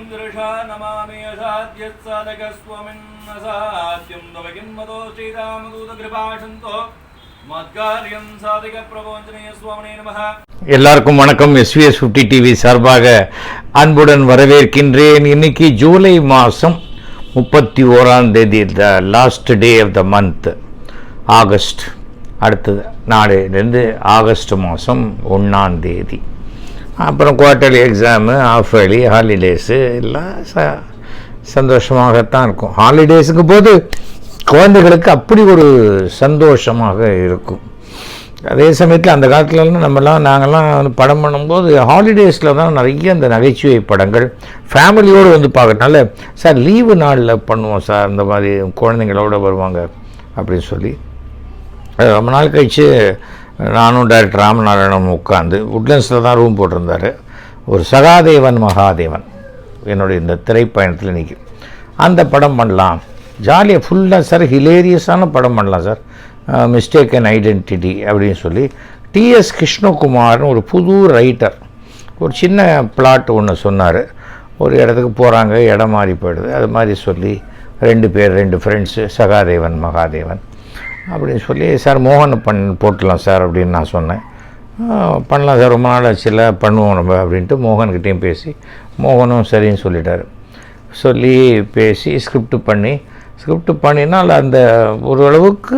दृशा नमामि असाध्यत्साधकस्वमिन्नसाध्यं तव किन्मतो श्रीरामदूतकृपाशन्तो मत्कार्यं साधिकप्रवोचनीय स्वामिने नमः எல்லாருக்கும் வணக்கம் எஸ்விஎஸ் ஃபிஃப்டி டிவி சார்பாக அன்புடன் வரவேற்கின்றேன் இன்னைக்கு ஜூலை மாதம் முப்பத்தி ஓராம் தேதி the last day of the month August அடுத்தது நாளையிலேருந்து ஆகஸ்ட் மாதம் ஒன்றாம் தேதி அப்புறம் quarterly exam half yearly holidays எல்லாம் ச சந்தோஷமாகத்தான் இருக்கும். ஹாலிடேஸுக்கு போது குழந்தைகளுக்கு அப்படி ஒரு சந்தோஷமாக இருக்கும். அதே சமயத்தில் அந்த காலத்துலலாம் நம்மலாம் நாங்கள்லாம் வந்து படம் பண்ணும்போது ஹாலிடேஸில் தான் நிறைய இந்த நகைச்சுவை படங்கள் ஃபேமிலியோடு வந்து பார்க்கறதுனால சார் லீவு நாளில் பண்ணுவோம் சார் இந்த மாதிரி குழந்தைங்களோட வருவாங்க அப்படின்னு சொல்லி. அது ரொம்ப நாள் கழித்து நானும் டைரக்டர் ராமநாராயணன் உட்காந்து உட்லண்ட்ஸில் தான் ரூம் போட்டிருந்தார். ஒரு சகாதேவன் மகாதேவன் என்னுடைய இந்த திரைப்பயணத்தில் நிற்கும் அந்த படம் பண்ணலாம். ஜாலியாக ஃபுல்லாக சார் ஹிலேரியஸான படம் பண்ணலாம் சார் மிஸ்டேக் அண்ட் ஐடென்டிட்டி அப்படின்னு சொல்லி டிஎஸ் கிருஷ்ணகுமார்னு ஒரு புது ரைட்டர் ஒரு சின்ன பிளாட் ஒன்று சொன்னார். ஒரு இடத்துக்கு போகிறாங்க இடம் மாறி போயிடுது. அது மாதிரி சொல்லி ரெண்டு பேர் ரெண்டு ஃப்ரெண்ட்ஸு சகாதேவன் மகாதேவன். அப்படின்னு சொல்லி சார் மோகன் பண் போட்டுடலாம் சார் அப்படின்னு நான் சொன்னேன். பண்ணலாம் சார் ரொம்ப நாள் ஆச்சுல பண்ணுவோம் நம்ம அப்படின்ட்டு மோகன்கிட்டேயும் பேசி மோகனும் சரின்னு சொல்லிட்டார். சொல்லி பேசி ஸ்கிரிப்ட் பண்ணி ஸ்கிரிப்ட் பண்ணினால் அந்த ஓரளவுக்கு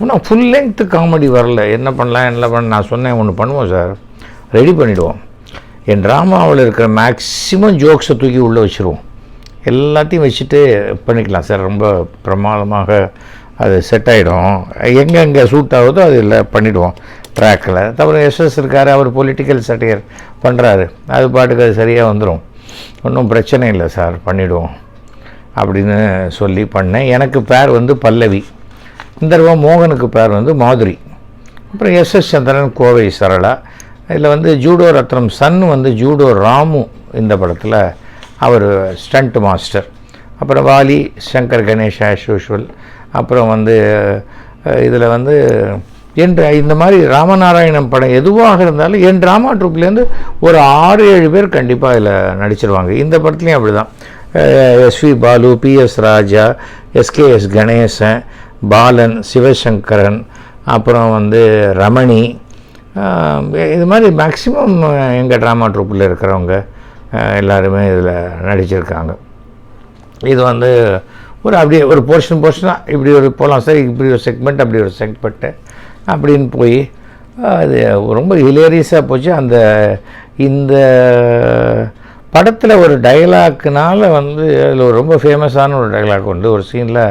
இன்னும் ஃபுல் லென்த் காமெடி வரல. என்ன பண்ணலாம் என்ன பண்ண நான் சொன்னேன் ஒன்று பண்ணுவோம் சார் ரெடி பண்ணிவிடுவோம் என் ட்ராமாவில் இருக்கிற மேக்ஸிமம் ஜோக்ஸை தூக்கி உள்ளே வச்சுருவோம். எல்லாத்தையும் வச்சுட்டு பண்ணிக்கலாம் சார் ரொம்ப பிரமாதமாக அது செட் ஆகிடும் எங்கெங்கே சூட் ஆகுதோ அதில் பண்ணிவிடுவோம் ட்ராக்கில் தவிர எஸ்எஸ் இருக்கார் அவர் பொலிட்டிக்கல் சட்டையர் பண்ணுறாரு அது பாட்டுக்கு அது சரியாக வந்துடும் ஒன்றும் பிரச்சனை இல்லை சார் பண்ணிவிடுவோம் அப்படின்னு சொல்லி பண்ணேன். எனக்கு பேர் வந்து பல்லவி. இந்த தடவை மோகனுக்கு பேர் வந்து மாதுரி. அப்புறம் எஸ்எஸ் சந்திரன் கோவை சரளா. இதில் வந்து ஜூடோ ரத்னம் சன் வந்து ஜூடோ ராமு இந்த படத்தில் அவர் ஸ்டண்ட் மாஸ்டர் அப்புறம் வாலி சங்கர் கணேஷ் ஆஸ் யூஷுவல் அப்புறம் வந்து இதில் வந்து என் இந்த மாதிரி ராமநாராயணம் படம் எதுவாக இருந்தாலும் என் ட்ராமா ட்ரூப்லேருந்து ஒரு ஆறு ஏழு பேர் கண்டிப்பாக இதில் நடிச்சிருவாங்க. இந்த படத்துலையும் அப்படி தான் S V Balu P S Raja S K S Ganesan Balan Sivasankaran அப்புறம் வந்து ரமணி இது மாதிரி மேக்சிமம் எங்கள் ட்ராமா ட்ரூப்பில் இருக்கிறவங்க எல்லாருமே இதில் நடிச்சிருக்காங்க. இது வந்து ஒரு அப்படியே ஒரு போர்ஷன் போர்ஷனாக இப்படி ஒரு போகலாம் சார் இப்படி ஒரு செக்மெண்ட் அப்படி ஒரு செக்மெண்ட்டு அப்படின்னு போய் அது ரொம்ப ஹிலேரியஸாக போச்சு. அந்த இந்த படத்தில் ஒரு டைலாக்குனால் வந்து அதில் ஒரு ரொம்ப ஃபேமஸான ஒரு டைலாக் உண்டு. ஒரு சீனில்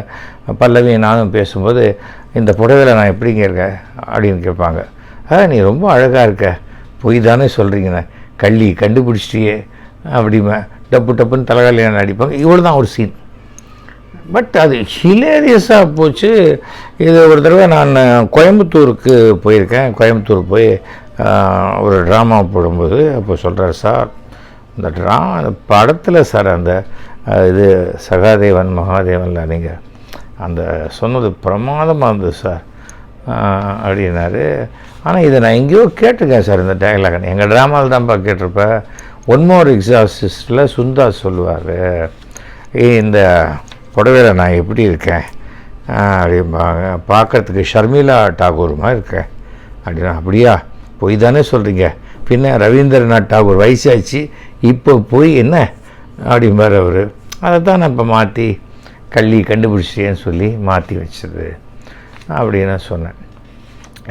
பல்லவி நானும் பேசும்போது இந்த புடவையில் நான் எப்படிங்க இருக்கேன் அப்படின்னு கேட்பாங்க. ஆ நீ ரொம்ப அழகாக இருக்க. பொய் தானே சொல்கிறீங்கண்ணே கள்ளி கண்டுபிடிச்சிட்டியே. அப்படிமா டப்பு டப்புன்னு தலைகாலியான அடிப்பாங்க இவ்வளோ தான் ஒரு சீன் பட் அது ஹிலேரியஸாக போச்சு. இது ஒரு தடவை நான் கோயம்புத்தூருக்கு போயிருக்கேன். கோயம்புத்தூர் போய் ஒரு ட்ராமா போடும்போது அப்போ சொல்கிறார் சார் இந்த ட்ரா அந்த படத்தில் சார் அந்த இது சகாதேவன் மகாதேவனில் நீங்கள் அந்த சொன்னது பிரமாதமாக இருந்தது சார். அப்படின்னாரு. ஆனால் இதை நான் எங்கேயோ கேட்டிருக்கேன் சார் இந்த டயலாக் எங்கள் ட்ராமாவில் தான்ப்பா கேட்டிருப்பேன் ஒன் மோர் எக்ஸாசிஸ்டில் சுந்தா சொல்லுவார். இந்த புடவையில் நான் எப்படி இருக்கேன்? அப்படிம்பாங்க பார்க்கறதுக்கு ஷர்மிளா டாகூர் மாதிரி இருக்கேன். அப்படின்னா அப்படியா? பொய் தானே சொல்கிறீங்க பின்ன ரவீந்திரநாத் டாகூர் வயசாச்சு இப்போ போய் என்ன? அப்படிம்பார் அவர். அதை தான் நான் இப்போ மாற்றி கள்ளி கண்டுபிடிச்சிட்டேன்னு சொல்லி மாற்றி வச்சது. அப்படின்னு சொன்னேன்.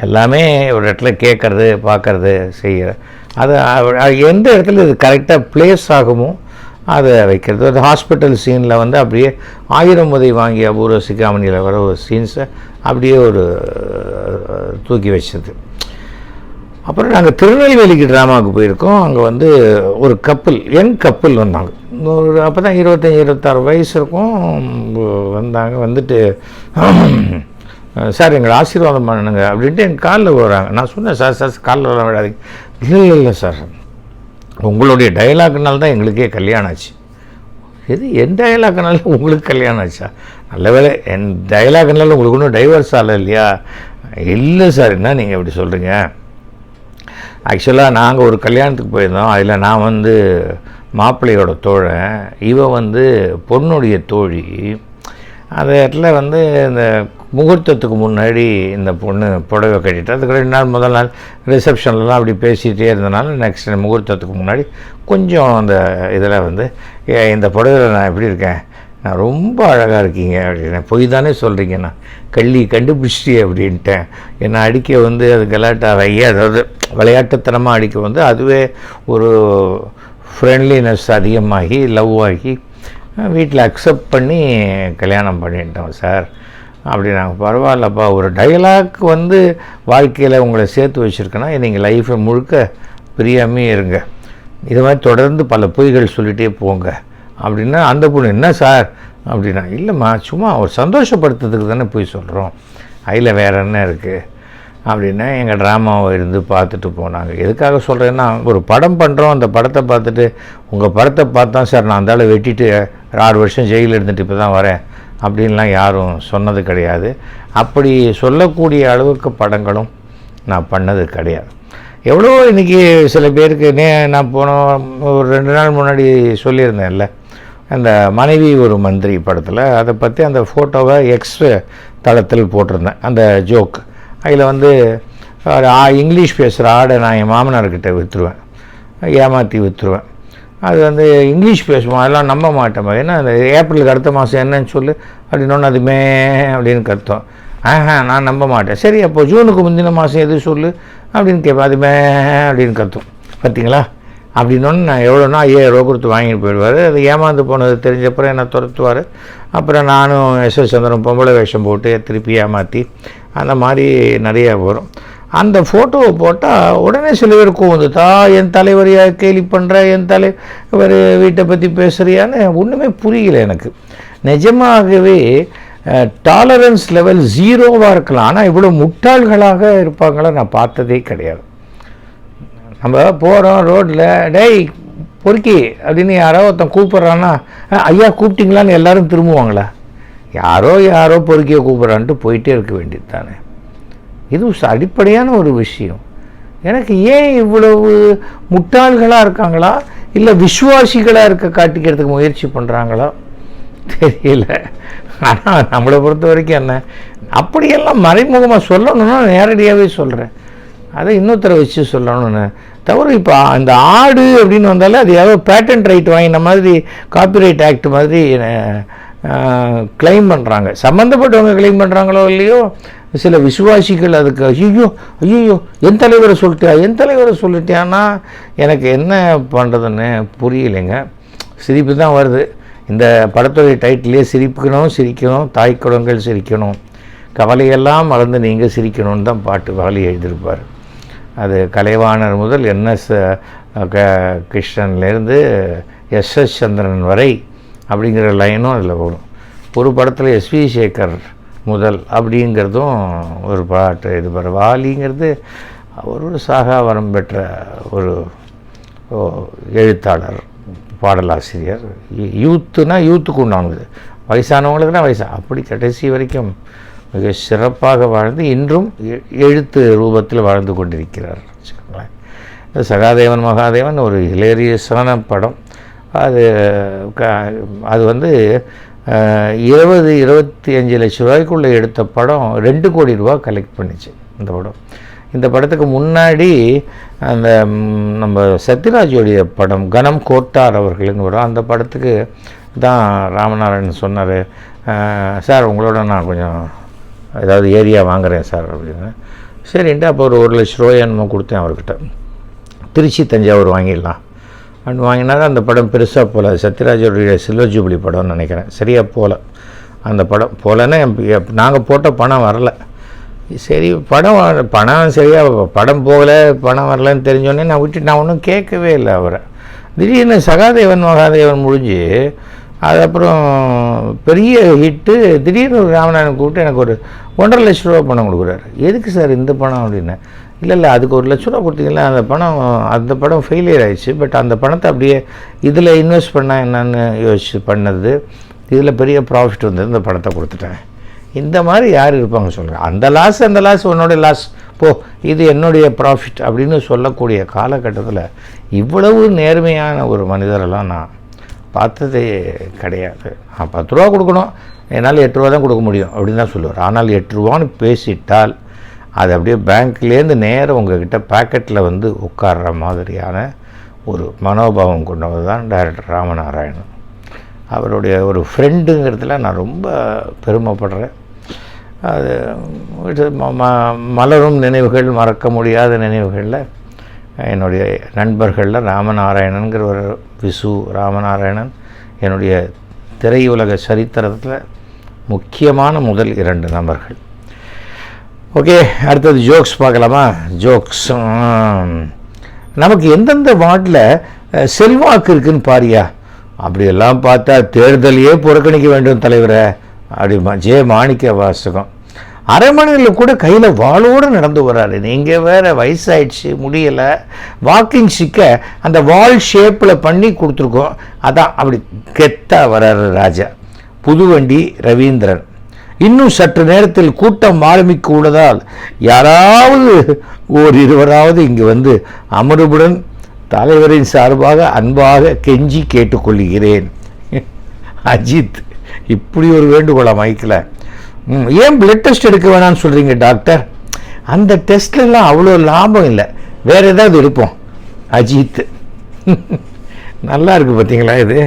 எல்லாமே ஒரு இடத்துல கேட்குறது பார்க்கறது செய்கிற அது அது எந்த இடத்துல இது கரெக்டாக ப்ளேஸ் ஆகுமோ அதை வைக்கிறது. ஒரு ஹாஸ்பிட்டல் சீனில் வந்து அப்படியே ஆயிரம் உதவி வாங்கிய அபூர்வ சிக்காமணியில் வர ஒரு சீன்ஸை அப்படியே ஒரு தூக்கி வச்சது. அப்புறம் நாங்கள் திருநெல்வேலிக்கு ட்ராமாவுக்கு போயிருக்கோம். அங்கே வந்து ஒரு கப்பல் யங் கப்பல் வந்தாங்க. ஒரு அப்போ தான் இருபத்தஞ்சி இருபத்தாறு வயசு இருக்கும். வந்தாங்க வந்துட்டு சார் எங்களை ஆசீர்வாதம் பண்ணுங்க அப்படின்ட்டு என் காலில் வராங்க நான் சொன்னேன் சார் சார் காலில் வர விடாதீங்க இல்லை இல்லை சார். உங்களுடைய டைலாக்னால தான் எங்களுக்கே கல்யாணம் ஆச்சு. இது என் டயலாக்னால உங்களுக்கு கல்யாணம் ஆச்சா? நல்ல வேலை என் டைலாக்னால உங்களுக்கு ஒன்றும் டைவர்ஸ் ஆகலை இல்லையா? இல்லை சார் என்ன நீங்கள் இப்படி சொல்கிறீங்க ஆக்சுவலாக நாங்கள் ஒரு கல்யாணத்துக்கு போயிருந்தோம். அதில் நான் வந்து மாப்பிள்ளையோட தோழன் இவன் வந்து பொண்ணுடைய தோழி. அந்த இடத்துல வந்து இந்த முகூர்த்தத்துக்கு முன்னாடி இந்த பொண்ணு புடவை கட்டிட்டு அதுக்கு ரெண்டு நாள் முதல் நாள் ரிசப்ஷன்லலாம் அப்படி பேசிகிட்டே இருந்தனால நெக்ஸ்ட் முகூர்த்தத்துக்கு முன்னாடி கொஞ்சம் அந்த இதில் வந்து "ஏ, இந்த புடவையில் நான் எப்படி இருக்கேன்? நான் ரொம்ப அழகாக இருக்கீங்க. அப்படின்னு பொய் தானே சொல்கிறீங்க நான். கள்ளி கண்டுபிடிச்சிட்டே அப்படின்ட்டேன். என்னை அடிக்க வந்து அது கலாட்டாவையே அதாவது விளையாட்டுத்தனமாக அடிக்க வந்து அதுவே ஒரு ஃப்ரெண்ட்லினஸ் அதிகமாகி லவ் ஆகி வீட்டில் அக்செப்ட் பண்ணி கல்யாணம் பண்ணிட்டோம் சார் அப்படி நாங்கள் பரவாயில்லப்பா. ஒரு டயலாக் வந்து வாழ்க்கையில் உங்களை சேர்த்து வச்சுருக்கேன்னா நீங்கள் லைஃப்பை முழுக்க பிரியாமே இருங்க. இது மாதிரி தொடர்ந்து பல பொய்கள் சொல்லிகிட்டே போங்க. அப்படின்னா அந்த பொண்ணு என்ன சார் அப்படின்னா இல்லைம்மா சும்மா ஒரு சந்தோஷப்படுத்துறதுக்கு தானே போய் சொல்கிறோம் அதில் வேற என்ன இருக்குது அப்படின்னா எங்கள் ட்ராமாவை இருந்து பார்த்துட்டு போனாங்க. எதுக்காக சொல்கிறேன்னா ஒரு படம் பண்ணுறோம் அந்த படத்தை பார்த்துட்டு உங்கள் படத்தை பார்த்தா சார் நான் அந்தால வெட்டிட்டு ஆறு வருஷம் ஜெயிலில் இருந்துட்டு இப்போ தான் வரேன் அப்படின்லாம் யாரும் சொன்னது கிடையாது. அப்படி சொல்லக்கூடிய அளவுக்கு படங்களும் நான் பண்ணது கிடையாது. எவ்வளோ இன்றைக்கி சில பேருக்கு நே நான் போன ஒரு ரெண்டு நாள் முன்னாடி சொல்லியிருந்தேன்ல அந்த மனைவி ஒரு மந்திரி படத்தில் அதை பற்றி அந்த ஃபோட்டோவை எக்ஸ் தளத்தில் போட்டிருந்தேன் அந்த ஜோக்கு அதில் வந்து ஆ- இங்கிலீஷ் பேசுகிற ஆடை நான் என் மாமனார்கிட்ட விற்றுருவேன் ஏமாற்றி விற்றுருவேன் அது வந்து இங்கிலீஷ் பேசுவோம் அதெல்லாம் நம்ப மாட்டேன் ஏன்னா அந்த ஏப்ரலுக்கு அடுத்த மாதம் என்னன்னு சொல்லு அப்படின்னோன்னு அது மே அப்படின்னு கத்தும் ஆஹா நான் நம்ப மாட்டேன். சரி அப்போ ஜூனுக்கு முந்தின மாதம் எது சொல்லு அப்படின்னு கேட்பேன் அது மே அப்படின்னு கத்தும் பார்த்தீங்களா அப்படின்னோன்னு நான் எவ்வளோனா ஐயாயிரம் ரூபா கொடுத்து வாங்கிட்டு போயிடுவார். அது ஏமாந்து போனது தெரிஞ்சப்பறம் என்னை துரத்துவார். அப்புறம் நானும் எஸ் எஸ் சந்திரன் பொம்பளை வேஷம் போட்டு திருப்பி ஏமாற்றி அந்த மாதிரி நிறையா வரும். அந்த ஃபோட்டோவை போட்டால் உடனே சில பேர் கோவந்து என் தலைவரையா கேலி பண்ணுற என் தலைவர் வீட்டை பற்றி பேசுகிறியான்னு ஒன்றுமே புரியல எனக்கு. நிஜமாகவே டாலரன்ஸ் லெவல் ஜீரோவாக இருக்கலாம். ஆனால் இவ்வளோ முட்டாள்களாக இருப்பாங்களா நான் பார்த்ததே கிடையாது. நம்ம போகிறோம் ரோட்டில் டேய் பொறுக்கி அப்படின்னு யாரோ ஒருத்தன் கூப்பிட்றான்னா ஐயா கூப்பிட்டிங்களான்னு எல்லோரும் திரும்புவாங்களா? யாரோ யாரோ பொறுக்கிய கூப்பிட்றான்ட்டு போயிட்டே இருக்க வேண்டியது தானே இது அடிப்படையான ஒரு விஷயம். எனக்கு ஏன் இவ்வளவு முட்டாள்களாக இருக்காங்களா? இல்லை விசுவாசிகளாக இருக்க காட்டிக்கிறதுக்கு முயற்சி பண்ணுறாங்களா தெரியல. ஆனால் நம்மளை பொறுத்த வரைக்கும் என்ன? அப்படியெல்லாம் மறைமுகமாக சொல்லணும்னா நேரடியாகவே சொல்கிறேன் அதை இன்னொருத்தரை வச்சு சொல்லணும்னு. தவிர இப்போ அந்த ஆடு அப்படின்னு வந்தாலே அது ஏதோ பேட்டன்ட் ரைட் வாங்கின மாதிரி காப்பிரைட் ஆக்ட் மாதிரி கிளைம் பண்ணுறாங்க சம்மந்தப்பட்டவங்க கிளைம் பண்ணுறாங்களோ இல்லையோ சில விசுவாசிகள் அதுக்கு ஐயோ ஐயோ என் தலைவரை சொல்லிட்டியா என் தலைவரை சொல்லிட்டியான்னா எனக்கு என்ன பண்ணுறதுன்னு புரியலைங்க. சிரிப்பு தான் வருது. இந்த படத்துடைய டைட்டிலே சிரிப்புக்கணும் சிரிக்கணும் தாய் குடங்கள் சிரிக்கணும். கவலையெல்லாம் மறந்து நீங்கள் சிரிக்கணும்னு தான் பாட்டு வாலி எழுதியிருப்பார். அது கலைவாணர் முதல் என்எஸ் க கிருஷ்ணன்லேருந்து எஸ் எஸ் சந்திரன் வரை அப்படிங்கிற லைனும் அதில் வரும். ஒரு படத்தில் எஸ்வி சேகர் முதல் அப்படிங்கிறதும் ஒரு பாட்டு. இது பாரு வாலிங்கிறது அவர் ஒரு சாகா வரம் பெற்ற ஒரு எழுத்தாளர் பாடலாசிரியர். யூத்துனா யூத்துக்கு உண்டானது. வயசானவங்களுக்கு தான் வயசா. அப்படி கடைசி வரைக்கும் மிக சிறப்பாக வாழ்ந்து இன்றும் எ- எழுத்து ரூபத்தில் வாழ்ந்து கொண்டிருக்கிறார். வச்சுக்கோங்களேன். சகாதேவன் மகாதேவன் ஒரு ஹிலேரியஸான படம். அது க அது வந்து இருபது இருபத்தி அஞ்சு லட்ச ரூபாய்க்குள்ளே எடுத்த படம் ரெண்டு கோடி ரூபா கலெக்ட் பண்ணிச்சு இந்த படம். இந்த படத்துக்கு முன்னாடி அந்த நம்ம சத்யராஜோடைய படம் கனம் கோட்டார் அவர்களின் வரும். அந்த படத்துக்கு தான் ராமநாராயணன் சொன்னார் சார் உங்களோட நான் கொஞ்சம் ஏதாவது ஏரியா வாங்குறேன் சார் அப்படின்னு. சரின்ட்டு அப்போ ஒரு ஒரு லட்ச ரூபாய் என்னமோ கொடுத்தேன் அவர்கிட்ட. திருச்சி தஞ்சாவூர் வாங்கிடலாம். அப்படின்னு வாங்கினாங்க அந்த படம் பெருசாக போகல சத்யராஜருடைய சில்வர் ஜூபிலி படம்னு நினைக்கிறேன். சரியாக போகல அந்த படம் போகலன்னா நாங்கள் போட்ட பணம் வரல. சரி படம் வர- பணம் சரியாக படம் போகலை பணம் வரலன்னு தெரிஞ்சோடனே நான் விட்டு நான் ஒன்றும் கேட்கவே இல்லை அவரை. திடீர்னு சகாதேவன் மகாதேவன் முடிஞ்சு அதுக்கப்புறம் பெரிய ஹிட்டு திடீர்னு ஒரு ராமநாதன் கூப்பிட்டு எனக்கு ஒரு ஒன்றரை லட்ச ரூபா பணம் கொடுக்குறாரு. எதுக்கு சார் இந்த பணம் அப்படின்னு? இல்லை இல்லை அதுக்கு ஒரு லட்ச ரூபா கொடுத்தீங்களா அந்த பணம் அந்த படம் ஃபெயிலியர் ஆயிடுச்சு. பட் அந்த பணத்தை அப்படியே இதில் இன்வெஸ்ட் பண்ணால் என்னன்னு யோசிச்சு பண்ணது இதில் பெரிய ப்ராஃபிட் வந்தது இந்த பணத்தை கொடுத்துட்டேன். இந்த மாதிரி யார் இருப்பாங்க சொல்கிறேன் அந்த லாஸ் அந்த லாஸ் உன்னோடைய லாஸ் போ இது என்னுடைய ப்ராஃபிட் அப்படின்னு சொல்லக்கூடிய காலகட்டத்தில் இவ்வளவு நேர்மையான ஒரு மனிதரெல்லாம் நான் பார்த்ததே கிடையாது. நான் பத்து ரூபா கொடுக்கணும். என்னால் எட்டு ரூபா தான் கொடுக்க முடியும் அப்படின்னு தான் சொல்லுவார். ஆனால் எட்டு ரூபான்னு பேசிட்டால் அது அப்படியே பேங்க்லேருந்து நேரம் உங்ககிட்ட பேக்கெட்டில் வந்து உட்கார்ற மாதிரியான ஒரு மனோபாவம் கொண்டவர் தான் டைரக்டர் ராமநாராயணன். அவருடைய ஒரு ஃப்ரெண்டுங்கிறதுல நான் ரொம்ப பெருமைப்படுறேன். அது ம- மலரும் நினைவுகள் மறக்க முடியாத நினைவுகளில் என்னுடைய நண்பர்களில் ராமநாராயணன்கிற ஒரு விசு ராமநாராயணன் என்னுடைய திரையுலக சரித்திரத்தில் முக்கியமான முதல் இரண்டு நபர்கள். ஓகே அடுத்தது ஜோக்ஸ் பார்க்கலாமா? ஜோக்ஸ் நமக்கு எந்தெந்த வார்டில் செல்வாக்கு இருக்குன்னு பாரியா? அப்படியெல்லாம் பார்த்தா தேர்தலையே புறக்கணிக்க வேண்டும் தலைவரை அப்படி ஜே மாணிக்க வாசகம். அரண்மனையில் கூட கையில் வாளோடு நடந்து வராரு நீங்கள் வேறு வயசாயிடுச்சு முடியலை. வாக்கிங் சிக்க அந்த வால் ஷேப்பில் பண்ணி கொடுத்துருக்கோம். அதான் அப்படி கெத்தாக வராரு ராஜா. புதுவண்டி ரவீந்திரன். இன்னும் சற்று நேரத்தில் கூட்டம் ஆரம்பிக்க உள்ளதால் யாராவது ஓர் இருவராவது இங்கு வந்து அமருவுடன் தலைவரின் சார்பாக அன்பாக கெஞ்சி கேட்டுக்கொள்கிறேன். அஜித் இப்படி ஒரு வேண்டுகோளா மைக்கில் ஏன் பிளட் டெஸ்ட் எடுக்க வேணாம்னு சொல்கிறீங்க டாக்டர் அந்த டெஸ்ட்லலாம் அவ்வளோ லாபம் இல்லை. வேறு ஏதாவது இருப்போம் அஜித். நல்லா இருக்குது பார்த்தீங்களா இது?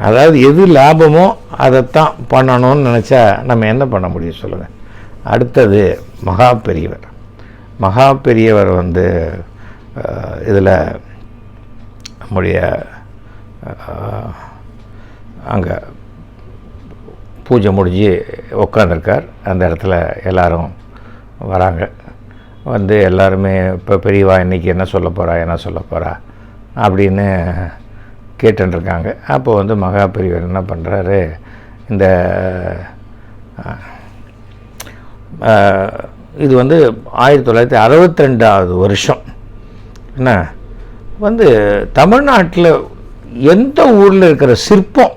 அதாவது எது லாபமோ அதைத்தான் பண்ணணும்னு நினச்சா நம்ம என்ன பண்ண முடியும் சொல்லுங்கள் அடுத்தது மகா பெரியவர் மகா பெரியவர் வந்து இதில் நம்முடைய அங்கே பூஜை முடிஞ்சு உட்காந்துருக்கார் அந்த இடத்துல எல்லாரும் வராங்க. வந்து எல்லாருமே இப்போ பெரியவா இன்றைக்கி என்ன சொல்ல போகிறா என்ன சொல்ல போகிறா அப்படின்னு கேட்டுருக்காங்க அப்போ வந்து மகா பெரியவர் என்ன பண்ணுறாரு இந்த இது வந்து ஆயிரத்தி தொள்ளாயிரத்தி அறுபத்தி ரெண்டாவது வருஷம். என்ன? வந்து தமிழ்நாட்டில் எந்த ஊரில் இருக்கிற சிற்பம்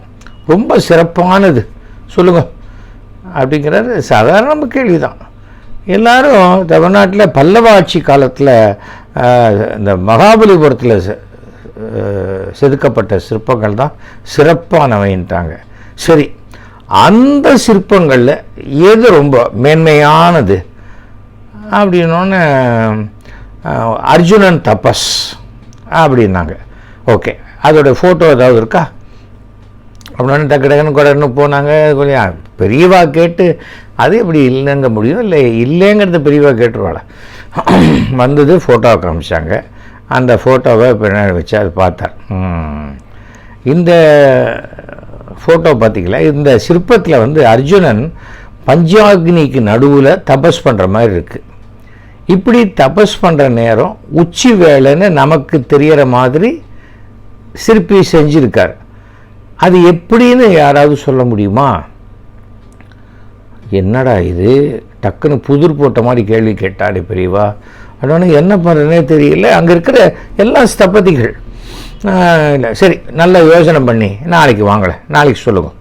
ரொம்ப சிறப்பானது? சொல்லுங்கள் அப்படிங்கிறது சாதாரண கேள்வி தான் எல்லாரும் தமிழ்நாட்டில் பல்லவ ஆட்சி காலத்தில் இந்த மகாபலிபுரத்தில் செதுக்கப்பட்ட சிற்பங்கள் தான் சிறப்பானவைன்ட்டாங்க. சரி அந்த சிற்பங்களில் எது ரொம்ப மேன்மையானது? அப்படின்னோன்னு அர்ஜுனன் தபஸ் அப்படின்னாங்க. ஓகே அதோட ஃபோட்டோ ஏதாவது இருக்கா? அப்படின்னு டக்கு டக்குன்னு கொடன்னு போனாங்க. கொஞ்சம் பெரியவா கேட்டு அது எப்படி இல்லைங்க முடியும்? இல்லை இல்லைங்கிறத பெரியவா கேட்டுருவாளா? வந்தது ஃபோட்டோ காமிச்சாங்க. அந்த ஃபோட்டோவை பின்னாடி வச்சு அது பார்த்தார். இந்த ஃபோட்டோ பார்த்தீங்களா இந்த சிற்பத்தில் வந்து அர்ஜுனன் பஞ்சாக்னிக்கு நடுவில் தபஸ் பண்ணுற மாதிரி இருக்குது இப்படி தபஸ் பண்ணுற நேரம் உச்சி வேலைன்னு நமக்கு தெரிகிற மாதிரி சிற்பி செஞ்சுருக்கார். அது எப்படின்னு யாராவது சொல்ல முடியுமா? என்னடா இது? டக்குன்னு புதிர் போட்ட மாதிரி கேள்வி கேட்டாடி பெரியவா? அதனால என்ன பண்ணுறதுனே தெரியல. அங்கே இருக்கிற எல்லா ஸ்தபதிகள் இல்லை சரி நல்ல யோசனை பண்ணி நாளைக்கு வாங்கலை நாளைக்கு சொல்லுவோம்.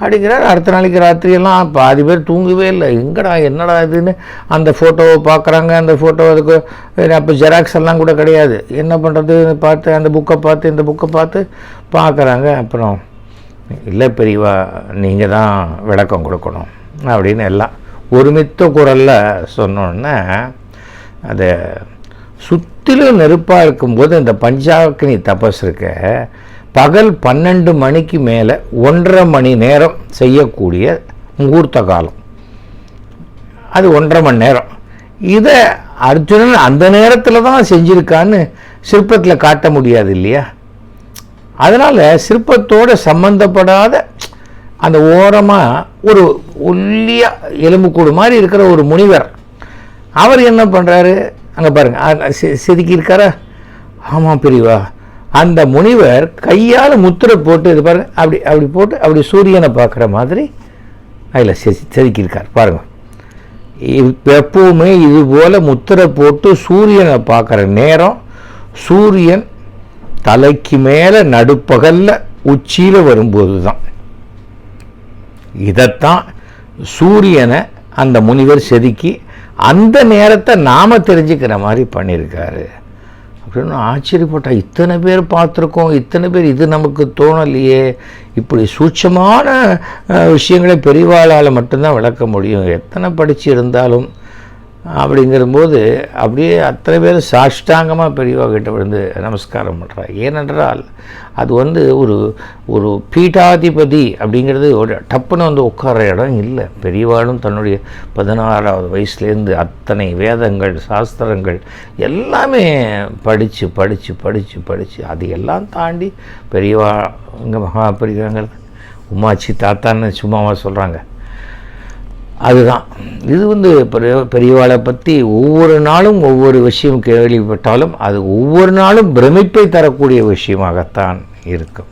அப்படிங்கிறார். அடுத்த நாளைக்கு ராத்திரியெல்லாம் பாதி பேர் தூங்கவே இல்லை. எங்கடா என்னடா இதுன்னு அந்த ஃபோட்டோவை பார்க்குறாங்க அந்த ஃபோட்டோ அதுக்கு அப்போ ஜெராக்ஸ் எல்லாம் கூட கிடையாது. என்ன பண்ணுறது பார்த்து அந்த புக்கை பார்த்து இந்த புக்கை பார்த்து பார்க்குறாங்க. அப்புறம் இல்லை பெரியவா நீங்கள் தான் விளக்கம் கொடுக்கணும். அப்படின்னு எல்லாம் ஒருமித்த குரலில் சொன்னோன்னே அதை சுற்றிலும் நெருப்பாக இருக்கும்போது இந்த பஞ்சாக்கினி தபஸ் இருக்க பகல் பன்னெண்டு மணிக்கு மேலே ஒன்றரை மணி நேரம் செய்யக்கூடிய முகூர்த்த காலம். அது ஒன்றரை மணி நேரம். இதை அர்ஜுனன் அந்த நேரத்தில் தான் செஞ்சுருக்கான்னு சிற்பத்தில் காட்ட முடியாது இல்லையா? அதனால் சிற்பத்தோடு சம்பந்தப்படாத அந்த ஓரமாக ஒரு ஒல்லியாக எலும்புக்கூடு மாதிரி இருக்கிற ஒரு முனிவர் அவர் என்ன பண்ணுறாரு அங்கே பாருங்கள் செதுக்கியிருக்காரா ஆமாம் பிரிவா. அந்த முனிவர் கையால் முத்திரை போட்டு இது பாருங்க அப்படி அப்படி போட்டு அப்படி சூரியனை பார்க்குற மாதிரி அதில் செ செதுக்கியிருக்கார் பாருங்கள் எப்பவுமே இது போல் முத்திரை போட்டு சூரியனை பார்க்குற நேரம் சூரியன் தலைக்கு மேலே நடுப்பகல்ல உச்சியில் வரும்போது தான் இதைத்தான் சூரியனை அந்த முனிவர் செதுக்கி அந்த நேரத்தை நாம் தெரிஞ்சுக்கிற மாதிரி பண்ணியிருக்காரு. அப்படின்னு ஆச்சரியப்பட்டா இத்தனை பேர் பார்த்துருக்கோம். இத்தனை பேர் இது நமக்கு தோணலையே. இப்படி சூட்சமான விஷயங்களை பெரியவாளால் மட்டும்தான் விளக்க முடியும். எத்தனை படித்து இருந்தாலும் அப்படிங்கிறபோது அப்படியே அத்தனை பேர் சாஷ்டாங்கமாக பெரியவா கிட்ட விழுந்து நமஸ்காரம் பண்ணுறா ஏனென்றால் அது வந்து ஒரு ஒரு பீட்டாதிபதி அப்படிங்கிறது ஒரு டப்புன்னு வந்து உட்கார இடம் இல்லை. பெரியவாளும் தன்னுடைய பதினாறாவது வயசுலேருந்து அத்தனை வேதங்கள் சாஸ்திரங்கள் எல்லாமே படித்து படித்து படித்து படித்து அது எல்லாம் தாண்டி பெரியவா இங்கே மகா பெரியவாங்க உமாச்சி தாத்தான்னு சும்மாவா சொல்கிறாங்க அதுதான். இது வந்து பெரிய பெரியவாளை பற்றி ஒவ்வொரு நாளும் ஒவ்வொரு விஷயம் கேள்விப்பட்டாலும் அது ஒவ்வொரு நாளும் பிரமிப்பை தரக்கூடிய விஷயமாகத்தான் இருக்கும்.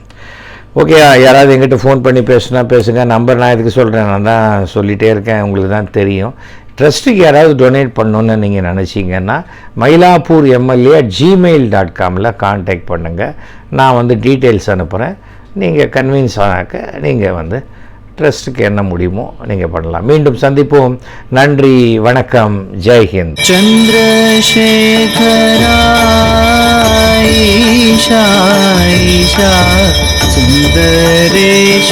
ஓகே யாராவது எங்கிட்ட ஃபோன் பண்ணி பேசுனா பேசுங்க. நம்பர் நான் எதுக்கு சொல்கிறேன் நான் தான் சொல்லிகிட்டே இருக்கேன். உங்களுக்கு தான் தெரியும். ட்ரஸ்ட்டுக்கு யாராவது டொனேட் பண்ணணுன்னு நீங்கள் நினச்சிங்கன்னா மயிலாப்பூர் எம்எல்ஏ ஜிமெயில் டாட் காமில் காண்டாக்ட் பண்ணுங்கள் நான் வந்து டீட்டெயில்ஸ் அனுப்புகிறேன் நீங்கள் கன்வின்ஸ் ஆனாக்க நீங்கள் வந்து ட்ரஸ்ட்டுக்கு என்ன முடியுமோ நீங்கள் பண்ணலாம். மீண்டும் சந்திப்போம். நன்றி வணக்கம். ஜெய்ஹிந்த் சந்திரசேகராயிஷா சுந்தரேஸ்வரா.